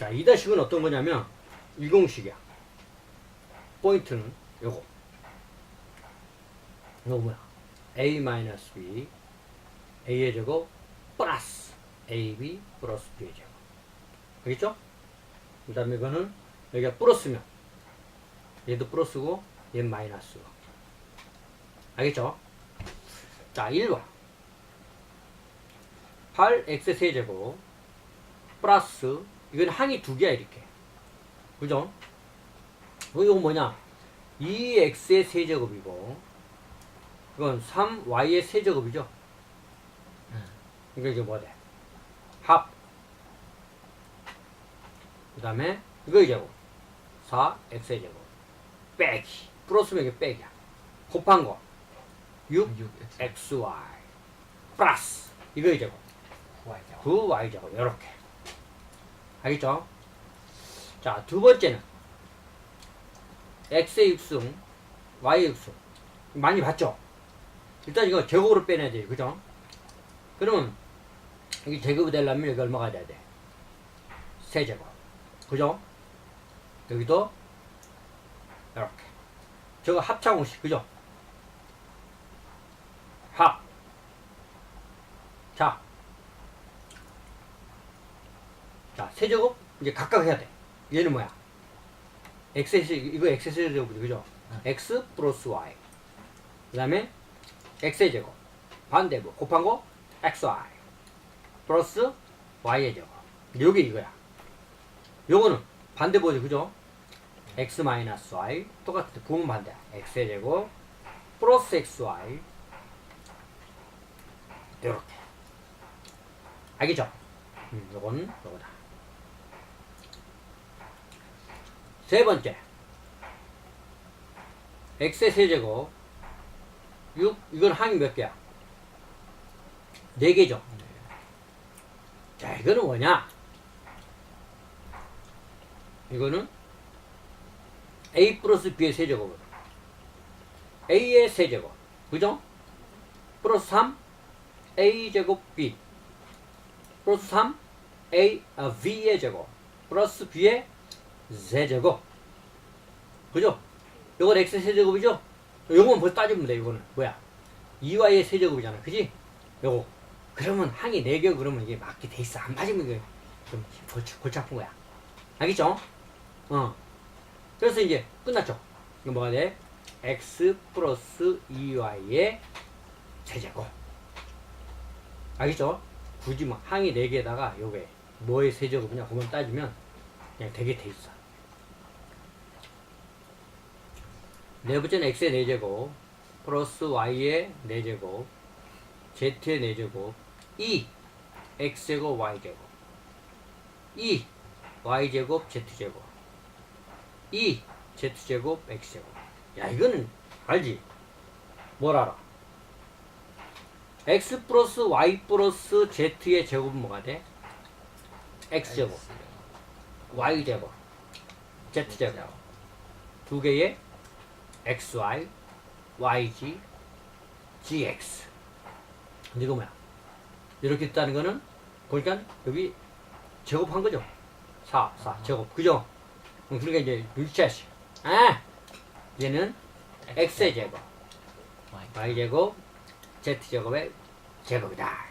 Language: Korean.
자, 이 다식은 어떤 거냐면 일공식이야. 포인트는 요거. 요거 뭐야? a 마이너스 b a의 제곱 플러스 ab 플러스 b의 제곱. 알겠죠? 그 다음에 이거는 여기가 플러스면 얘도 플러스고 얘 마이너스고. 알겠죠? 자, 1번. 8x 세제곱 플러스 이건 항이 두 개야 이렇게. 그죠? 어, 이건 뭐냐? 2x의 세제곱이고 이건 3y의 세제곱이죠? 그러니까 이게 뭐돼? 합. 그 다음에 이거 제곱 4x의 제곱. 빼기. 플러스면 이게 빼기야. 곱한 거. 6 6x xy 플러스. 이거 제곱 y죠. 9y 제곱 이렇게 알겠죠? 자 두 번째는 x의 육승 y의 육승 많이 봤죠? 일단 이거 제곱으로 빼내야 돼요 그죠? 그러면 이게 제곱이 되려면 여기 얼마가 돼야 돼? 세제곱 그죠? 여기도 이렇게 저거 합차공식 그죠? 합 자, 자, 세제곱 이제 각각 해야 돼. 얘는 뭐야? x 이거 x 세제곱이죠, 그죠? x 플러스 y. 그다음에 x 제곱 반대부 곱한 거 xy 플러스 y의 제곱. 요게 이거야. 요거는 반대부죠, 그죠? x 마이너스 y 똑같은 부분 반대. x 제곱 플러스 xy 이렇게. 알겠죠? 음, 요건 요거다. 세 번째. x의 세제곱 6 이건 항이 몇 개야? 네 개죠. 자, 이거는 뭐냐? 이거는 a 플러스 b의 세제곱은 a의 세제곱. 그죠? 플러스 3 a 제곱 b 플러스 3 a 아, v의 제곱 플러스 b의 세제곱 그죠? 요건 x 세제곱이죠? 요거만 벌써 따지면 돼 이거는 뭐야 2y의 세제곱이잖아 그지? 요거 그러면 항이 4개 그러면 이게 맞게 돼 있어 안 맞으면 이게 좀 골치, 골치 아픈 거야 알겠죠? 어 그래서 이제 끝났죠 이거 뭐가 돼? x 플러스 2y의 세제곱 알겠죠? 굳이 뭐 항이 4개에다가 요게 뭐의 세제곱이냐 그건 따지면 그냥 되게 돼 있어 네 번째는 x의 4제곱 플러스 y의 4제곱 z의 4제곱 2 x제곱 y제곱. 2 y제곱 z제곱. 2 z제곱 x제곱. 야 이거는 알지? 뭘 알아? x 플러스 y 플러스 z의 제곱은 뭐가 돼? x제곱. y제곱. Z제곱. 두 개의 xy, yg, gx. 근데 이거 뭐야? 이렇게 있다는 거는 보니까 여기 제곱한 거죠? 4, 4, 제곱. 그죠? 음, 그러니까 이제 일자식. 아! 얘는 x의 제곱, y y제곱, z제곱의 제곱이다.